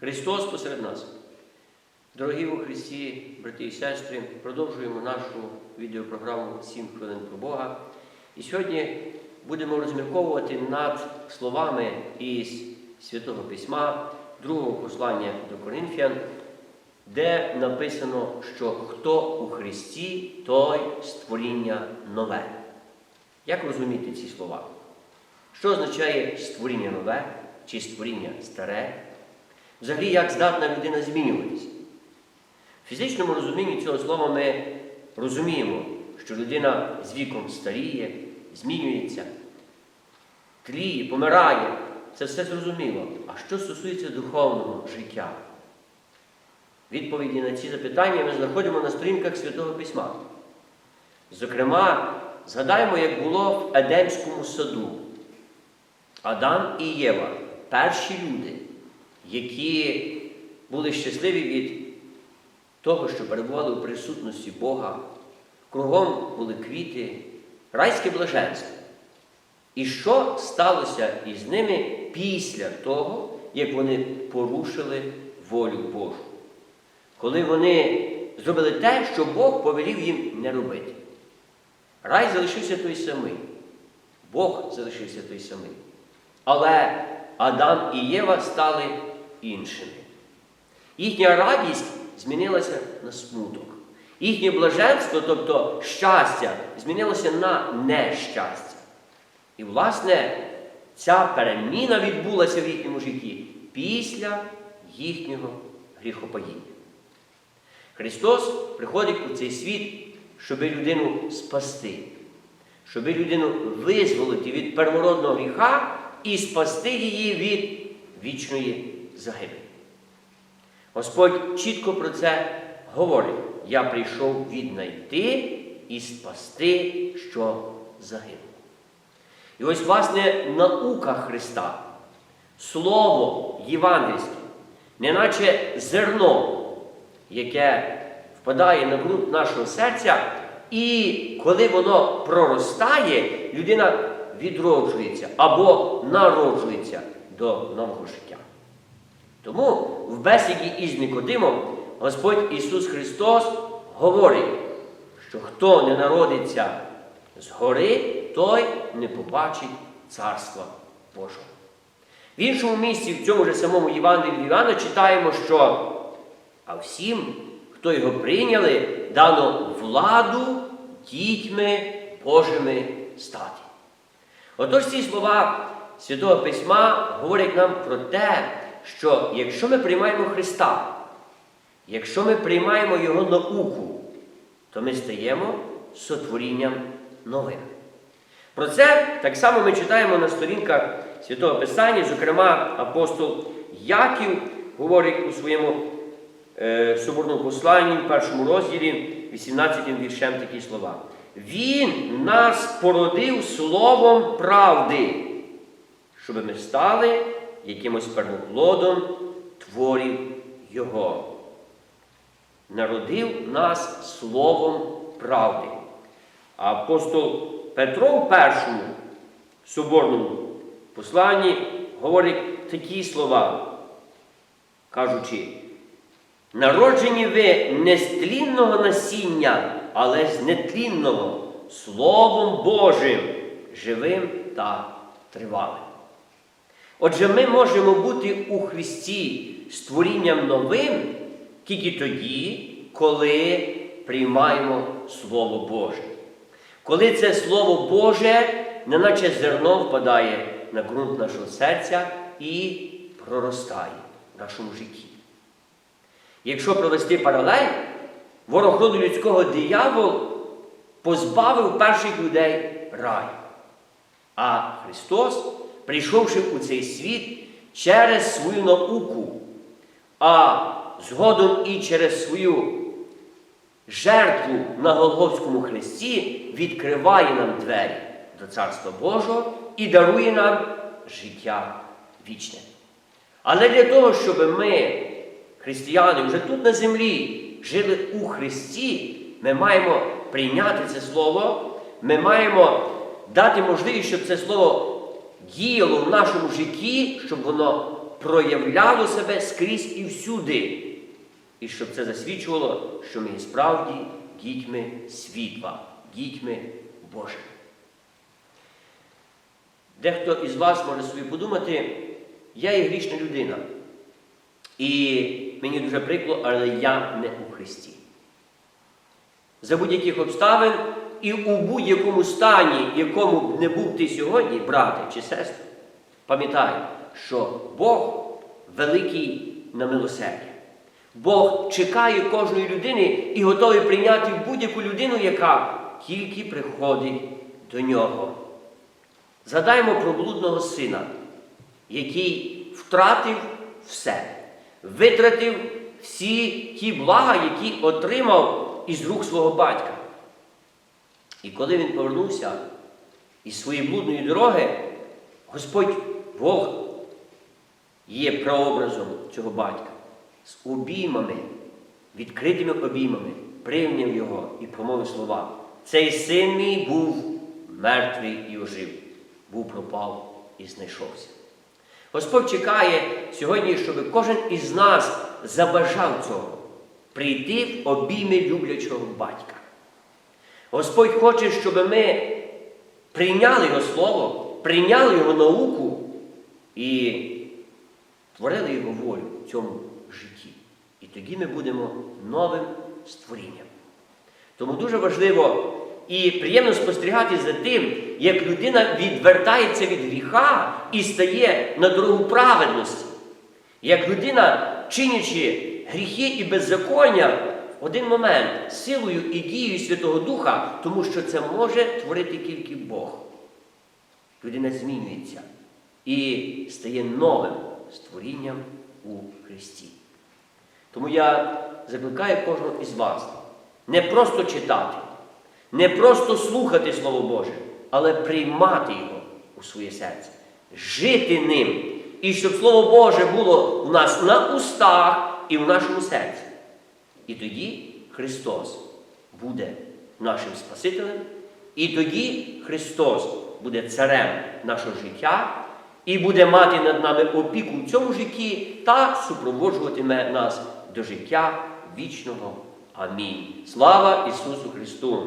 Христос посеред нас. Дорогі у Христі, брати і сестри, продовжуємо нашу відеопрограму «7 хвилин про Бога. І сьогодні будемо розмірковувати над словами із Святого Письма, другого послання до Коринфян, де написано, що хто у Христі, той створіння нове. Як розуміти ці слова? Що означає створіння нове чи створіння старе? Взагалі, як здатна людина змінюватися? В фізичному розумінні цього слова ми розуміємо, що людина з віком старіє, змінюється, тліє, помирає. Це все зрозуміло. А що стосується духовного життя? Відповіді на ці запитання ми знаходимо на сторінках Святого Письма. Зокрема, згадаємо, як було в Едемському саду. Адам і Єва перші люди, які були щасливі від того, що перебували у присутності Бога, кругом були квіти, райське блаженство. І що сталося із ними після того, як вони порушили волю Божу? Коли вони зробили те, що Бог повелів їм не робити. Рай залишився той самий, Бог залишився той самий. Але Адам і Єва стали іншими. Їхня радість змінилася на смуток. Їхнє блаженство, тобто щастя, змінилося на нещастя. І, власне, ця переміна відбулася в їхньому житті після їхнього гріхопадіння. Христос приходить у цей світ, щоб людину спасти, щоб людину визволити від первородного гріха і спасти її від вічної загибелі. Господь чітко про це говорить. Я прийшов віднайти і спасти, що загинуло. І ось, власне, наука Христа, Слово Євангельське, неначе зерно, яке впадає на ґрунт нашого серця, і коли воно проростає, людина відроджується або народжується до нового життя. Тому в бесіді із Никодимом Господь Ісус Христос говорить, що хто не народиться згори, той не побачить Царства Божого. В іншому місці, в цьому ж самому Євангелії Івана, читаємо, що а всім, хто його прийняли, дано владу дітьми Божими стати. Отож ці слова Святого Письма говорять нам про те, що якщо ми приймаємо Христа, якщо ми приймаємо Його науку, то ми стаємо сотворінням новим. Про це так само ми читаємо на сторінках Святого Писання, зокрема, апостол Яків говорить у своєму е, соборному посланні в першому розділі, 18 віршем такі слова. Він нас породив словом правди, щоб ми стали якимось первоплодом творів Його. Народив нас словом правди. Апостол Петро в першому соборному посланні говорить такі слова, кажучи, народжені ви не з тлінного насіння, але з нетлінного, Словом Божим, живим та тривалим. Отже, ми можемо бути у Христі створінням новим тільки тоді, коли приймаємо Слово Боже. Коли це Слово Боже, неначе зерно впадає на ґрунт нашого серця і проростає в нашому житті. Якщо провести паралель, ворог роду людського диявол позбавив перших людей раю. А Христос, прийшовши у цей світ через свою науку, а згодом і через свою жертву на Голгофському хресті, відкриває нам двері до Царства Божого і дарує нам життя вічне. Але для того, щоб ми, християни, вже тут на землі жили у Христі, ми маємо прийняти це Слово, ми маємо дати можливість, щоб це Слово діяло в нашому житті, щоб воно проявляло себе скрізь і всюди. І щоб це засвідчувало, що ми справді дітьми світла, дітьми Божими. Дехто із вас може собі подумати, я є грішна людина. І мені дуже прикро, але я не у Христі. За будь-яких обставин і у будь-якому стані, якому б не був ти сьогодні, брате чи сестра, пам'ятай, що Бог великий на милосердя. Бог чекає кожної людини і готовий прийняти будь-яку людину, яка тільки приходить до нього. Згадаймо про блудного сина, який втратив все, витратив всі ті блага, які отримав із рук свого батька. І коли він повернувся із своєї блудної дороги, Господь Бог є прообразом цього батька з обіймами, відкритими обіймами, прийняв його і промовив слова. Цей син мій був мертвий і ожив, був пропав і знайшовся. Господь чекає сьогодні, щоб кожен із нас забажав цього, прийти в обійми люблячого батька. Господь хоче, щоб ми прийняли Його Слово, прийняли Його науку і творили Його волю в цьому житті. І тоді ми будемо новим створінням. Тому дуже важливо і приємно спостерігати за тим, як людина відвертається від гріха і стає на дорогу праведності. Як людина, чинячи гріхи і беззаконня, один момент силою і дією Святого Духа, тому що це може творити тільки Бог. Людина змінюється і стає новим створінням у Христі. Тому я закликаю кожного із вас не просто читати, не просто слухати Слово Боже, але приймати його у своє серце, жити ним. І щоб Слово Боже було у нас на устах і в нашому серці. І тоді Христос буде нашим Спасителем, і тоді Христос буде царем нашого життя і буде мати над нами опіку в цьому житті та супроводжуватиме нас до життя вічного. Амінь. Слава Ісусу Христу!